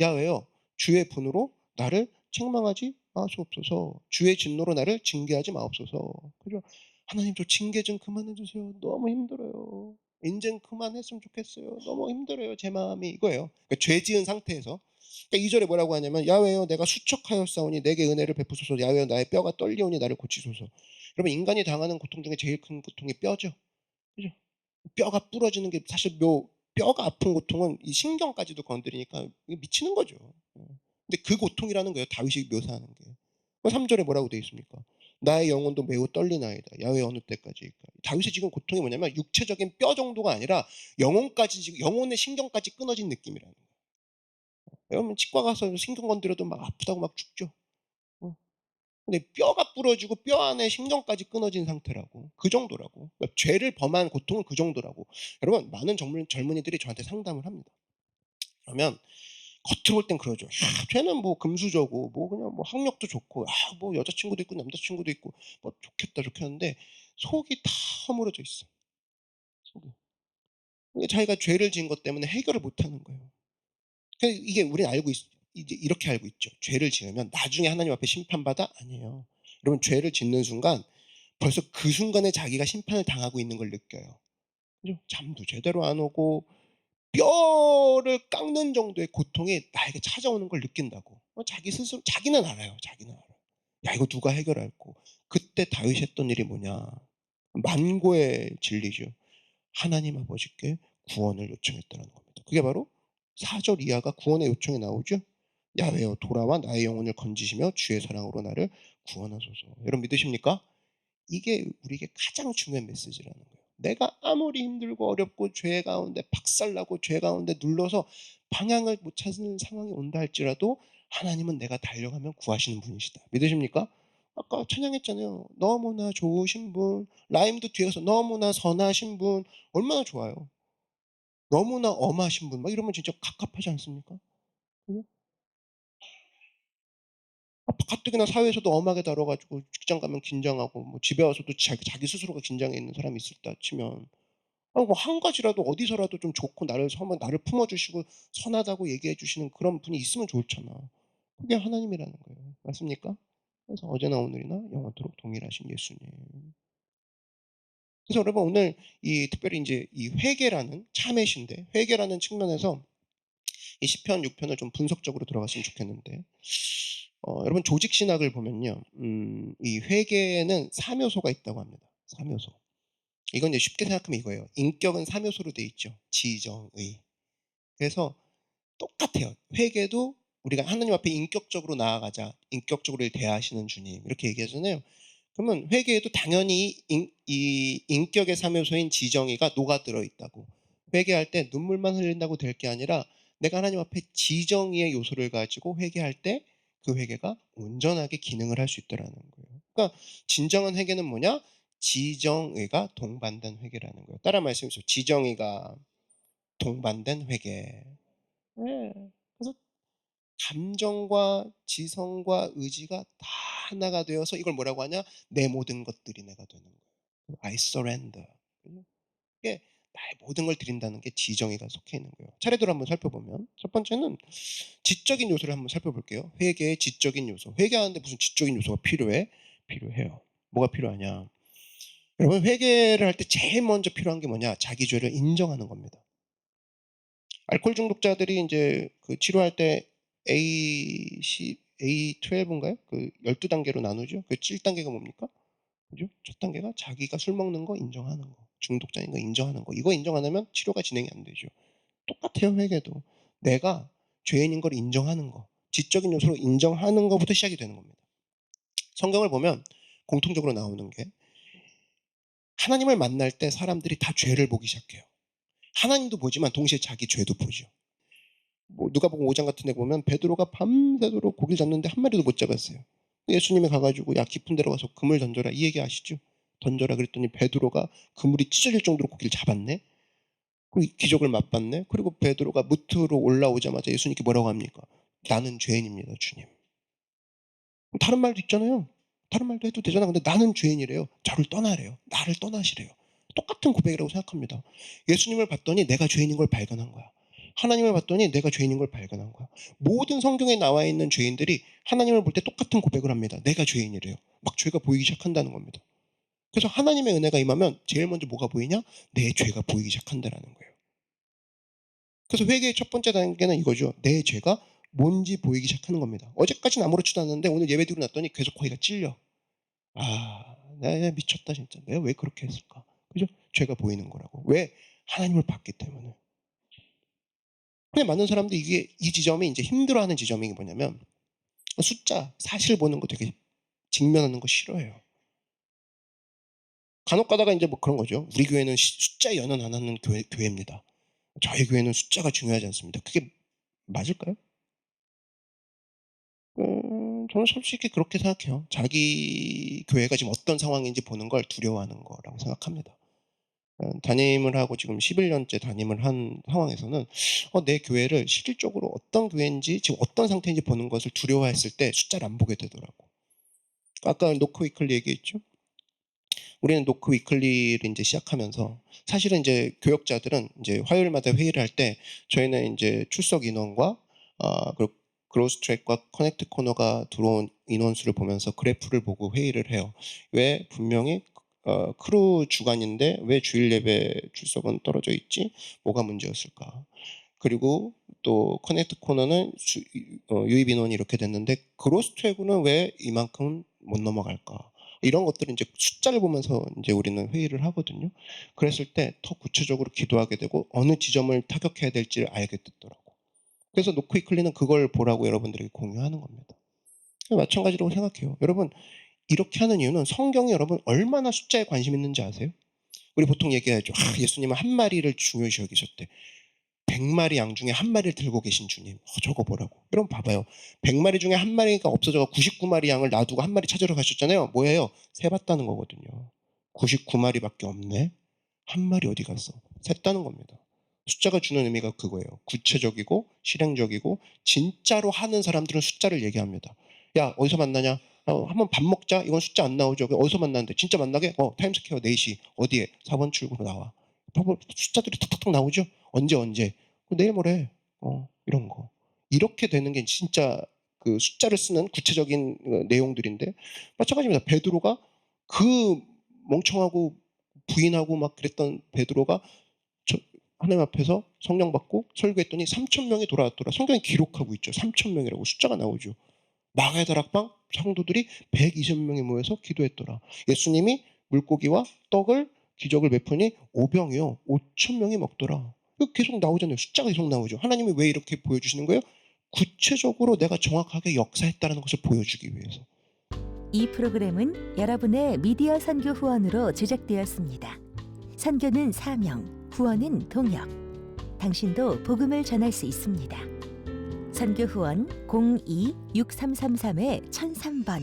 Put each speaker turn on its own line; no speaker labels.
야외여 주의 분으로 나를 책망하지 마시옵소서. 주의 진노로 나를 징계하지 마옵소서. 그죠? 하나님 저 징계 좀 그만해 주세요. 너무 힘들어요. 인젠 그만했으면 좋겠어요. 너무 힘들어요. 제 마음이 이거예요. 그러니까 죄 지은 상태에서 그러니까 2절에 뭐라고 하냐면 야외여 내가 수척하였사오니 내게 은혜를 베푸소서. 야외여 나의 뼈가 떨리오니 나를 고치소서. 여러분 인간이 당하는 고통 중에 제일 큰 고통이 뼈죠. 그죠? 뼈가 부러지는 게 사실 묘 뼈가 아픈 고통은 이 신경까지도 건드리니까 미치는 거죠. 예. 근데 그 고통이라는 거예요. 다윗이 묘사하는 게. 3절에 뭐라고 되어 있습니까? 나의 영혼도 매우 떨리나이다. 야외 어느 때까지일까? 다윗의 지금 고통이 뭐냐면 육체적인 뼈 정도가 아니라 영혼까지 지금 영혼의 신경까지 끊어진 느낌이라는 거예요. 여러분 치과 가서 신경 건드려도 막 아프다고 막 죽죠. 어. 근데 뼈가 부러지고 뼈 안에 신경까지 끊어진 상태라고. 그 정도라고. 그러니까 죄를 범한 고통은 그 정도라고. 여러분 많은 젊은 젊은이들이 저한테 상담을 합니다. 그러면 겉으로 볼 땐 그러죠. 아, 쟤는 뭐 금수저고, 뭐 그냥 뭐 학력도 좋고, 아, 뭐 여자친구도 있고, 남자친구도 있고, 뭐 좋겠다, 좋겠는데, 속이 다 허물어져 있어. 속이. 자기가 죄를 지은 것 때문에 해결을 못 하는 거예요. 그러니까 이게 우리는 알고 있, 이제 이렇게 알고 있죠. 죄를 지으면 나중에 하나님 앞에 심판받아? 아니에요. 여러분, 죄를 짓는 순간, 벌써 그 순간에 자기가 심판을 당하고 있는 걸 느껴요. 잠도 제대로 안 오고, 뼈를 깎는 정도의 고통이 나에게 찾아오는 걸 느낀다고. 어, 자기 스스로 자기는 알아요. 자기는 알아요. 야 이거 누가 해결할고. 그때 다윗이 했던 일이 뭐냐. 만고의 진리죠. 하나님 아버지께 구원을 요청했다는 겁니다. 그게 바로 4절 이하가 구원의 요청이 나오죠. 야외여 돌아와 나의 영혼을 건지시며 주의 사랑으로 나를 구원하소서. 여러분 믿으십니까? 이게 우리에게 가장 중요한 메시지라는 거예요. 내가 아무리 힘들고 어렵고 죄 가운데 박살나고 죄 가운데 눌러서 방향을 못 찾는 상황이 온다 할지라도 하나님은 내가 달려가면 구하시는 분이시다. 믿으십니까? 아까 찬양했잖아요. 너무나 좋으신 분, 라임도 뒤에서 너무나 선하신 분, 얼마나 좋아요. 너무나 엄하신 분, 막 이러면 진짜 갑갑하지 않습니까? 아, 가뜩이나 사회에서도 엄하게 다뤄가지고 직장 가면 긴장하고 뭐 집에 와서도 자기, 자기 스스로가 긴장해 있는 사람이 있을다 치면 아, 뭐한 가지라도 어디서라도 좀 좋고 나를 한번 나를 품어주시고 선하다고 얘기해 주시는 그런 분이 있으면 좋잖아. 그게 하나님이라는 거예요. 맞습니까? 그래서 어제나 오늘이나 영원토록 동일하신 예수님. 그래서 여러분 오늘 이 특별히 이제 이 회개라는 참회신데 회개라는 측면에서 이 시편 6편을 좀 분석적으로 들어갔으면 좋겠는데 어, 여러분 조직 신학을 보면요, 음, 이 회계에는 3요소가 있다고 합니다. 3요소. 이건 이제 쉽게 생각하면 이거예요. 인격은 3요소로 돼 있죠. 지정의. 그래서 똑같아요. 회계도 우리가 하나님 앞에 인격적으로 나아가자, 인격적으로 대하시는 주님 이렇게 얘기하잖아요. 그러면 회계에도 당연히 인, 이 인격의 3요소인 지정의가 녹아들어 있다고. 회개할 때 눈물만 흘린다고 될 게 아니라 내가 하나님 앞에 지정의의 요소를 가지고 회개할 때 그 회개가 온전하게 기능을 할 수 있다라는 거예요. 그러니까 진정한 회개는 뭐냐? 지정의가 동반된 회개라는 거예요. 따라 말씀해 주세요. 지정의가 동반된 회개. 네. 그래서 감정과 지성과 의지가 다 하나가 되어서 이걸 뭐라고 하냐? 내 모든 것들이 내가 되는 거예요. I surrender. 이게 나의 모든 걸 드린다는 게 지정의가 속해 있는 거예요. 차례대로 한번 살펴보면 첫 번째는 지적인 요소를 한번 살펴볼게요. 회개의 지적인 요소. 회개하는데 무슨 지적인 요소가 필요해? 필요해요. 뭐가 필요하냐? 여러분 회개를 할 때 제일 먼저 필요한 게 뭐냐? 자기 죄를 인정하는 겁니다. 알코올 중독자들이 이제 그 치료할 때 A C A12인가요? 그 12단계로 나누죠. 그 7단계가 뭡니까? 그죠? 첫 단계가 자기가 술 먹는 거 인정하는 거. 중독자인 거 인정하는 거. 이거 인정 안 하면 치료가 진행이 안 되죠. 똑같아요, 회개도. 내가 죄인인 걸 인정하는 거. 지적인 요소로 인정하는 것부터 시작이 되는 겁니다. 성경을 보면 공통적으로 나오는 게 하나님을 만날 때 사람들이 다 죄를 보기 시작해요. 하나님도 보지만 동시에 자기 죄도 보죠. 뭐 누가 보고 5장 같은 데 보면 베드로가 밤새도록 고기를 잡는데 한 마리도 못 잡았어요. 예수님이 가가지고 야 깊은 데로 가서 그물 던져라 이 얘기 아시죠? 던져라 그랬더니 베드로가 그물이 찢어질 정도로 고기를 잡았네. 그리고 기적을 맛봤네. 그리고 베드로가 무트로 올라오자마자 예수님께 뭐라고 합니까? 나는 죄인입니다, 주님. 다른 말도 있잖아요. 다른 말도 해도 되잖아. 근데 나는 죄인이래요. 저를 떠나래요. 나를 떠나시래요. 똑같은 고백이라고 생각합니다. 예수님을 봤더니 내가 죄인인 걸 발견한 거야. 하나님을 봤더니 내가 죄인인 걸 발견한 거야. 모든 성경에 나와 있는 죄인들이 하나님을 볼 때 똑같은 고백을 합니다. 내가 죄인이래요. 막 죄가 보이기 시작한다는 겁니다. 그래서 하나님의 은혜가 임하면 제일 먼저 뭐가 보이냐? 내 죄가 보이기 시작한다라는 거예요. 그래서 회개의 첫 번째 단계는 이거죠. 내 죄가 뭔지 보이기 시작하는 겁니다. 어제까지는 아무렇지도 않았는데 오늘 예배 드리고 났더니 계속 거기가 찔려. 아, 내가 미쳤다 진짜. 내가 왜 그렇게 했을까? 그죠? 죄가 보이는 거라고. 왜? 하나님을 봤기 때문에. 근데 많은 사람들이 이게 이 지점이 이제 힘들어하는 지점이 뭐냐면 숫자, 사실 보는 거 되게 직면하는 거 싫어해요. 간혹 가다가 이제 뭐 그런 거죠. 우리 교회는 시- 숫자 연연 안 하는 교회, 교회입니다. 저희 교회는 숫자가 중요하지 않습니다. 그게 맞을까요? 음, 저는 솔직히 그렇게 생각해요. 자기 교회가 지금 어떤 상황인지 보는 걸 두려워하는 거라고 생각합니다. 어, 담임을 하고 지금 11년째 담임을 한 상황에서는 어, 내 교회를 실질적으로 어떤 교회인지 지금 어떤 상태인지 보는 것을 두려워했을 때 숫자를 안 보게 되더라고. 아까 노크 위클리 얘기했죠. 우리는 노크 위클리를 이제 시작하면서 사실은 이제 교역자들은 이제 화요일마다 회의를 할 때 저희는 이제 출석 인원과 아 그리고 그로스 트랙과 커넥트 코너가 들어온 인원수를 보면서 그래프를 보고 회의를 해요. 왜 분명히 어, 크루 주간인데 왜 주일 예배 출석은 떨어져 있지? 뭐가 문제였을까? 그리고 또 커넥트 코너는 주- 어, 유입 인원이 이렇게 됐는데 그로스 트랙은 왜 이만큼 못 넘어갈까? 이런 것들을 이제 숫자를 보면서 이제 우리는 회의를 하거든요. 그랬을 때 더 구체적으로 기도하게 되고 어느 지점을 타격해야 될지를 알게 됐더라고. 그래서 노크 위클리는 그걸 보라고 여러분들에게 공유하는 겁니다. 마찬가지라고 생각해요. 여러분 이렇게 하는 이유는 성경이 여러분 얼마나 숫자에 관심 있는지 아세요? 우리 보통 얘기하죠. 아, 예수님은 한 마리를 중요시 여기셨대. 100마리 양 중에 한 마리를 들고 계신 주님. 어, 저거 보라고. 여러분 봐봐요. 100마리 중에 한 마리가 없어져서 99마리 양을 놔두고 한 마리 찾으러 가셨잖아요. 뭐예요? 세봤다는 거거든요. 99마리밖에 없네. 한 마리 어디 갔어? 셌다는 겁니다. 숫자가 주는 의미가 그거예요. 구체적이고 실행적이고 진짜로 하는 사람들은 숫자를 얘기합니다. 야 어디서 만나냐? 어, 한번 밥 먹자. 이건 숫자 안 나오죠. 어디서 만나는데? 진짜 만나게? 어 타임스퀘어 4시. 어디에? 4번 출구로 나와. 숫자들이 탁탁탁 나오죠. 언제 언제? 그 내일 모레. 어 이런 거. 이렇게 되는 게 진짜 그 숫자를 쓰는 구체적인 어, 내용들인데 마찬가지입니다. 베드로가 그 멍청하고 부인하고 막 그랬던 베드로가 저 하나님 앞에서 성령 받고 설교했더니 3천 명이 돌아왔더라. 성경에 기록하고 있죠. 3천 명이라고 숫자가 나오죠. 마가의 다락방 성도들이 120명이 모여서 기도했더라. 예수님이 물고기와 떡을 기적을 베푸니 오병이요 5천 명이 먹더라. 계속 나오잖아요. 숫자가 계속 나오죠. 하나님이 왜 이렇게 보여주시는 거예요? 구체적으로 내가 정확하게 역사했다는 것을 보여주기 위해서.
이 프로그램은 여러분의 미디어 선교 후원으로 제작되었습니다. 선교는 사명, 후원은 동역. 당신도 복음을 전할 수 있습니다. 선교 후원 02-6333-1003번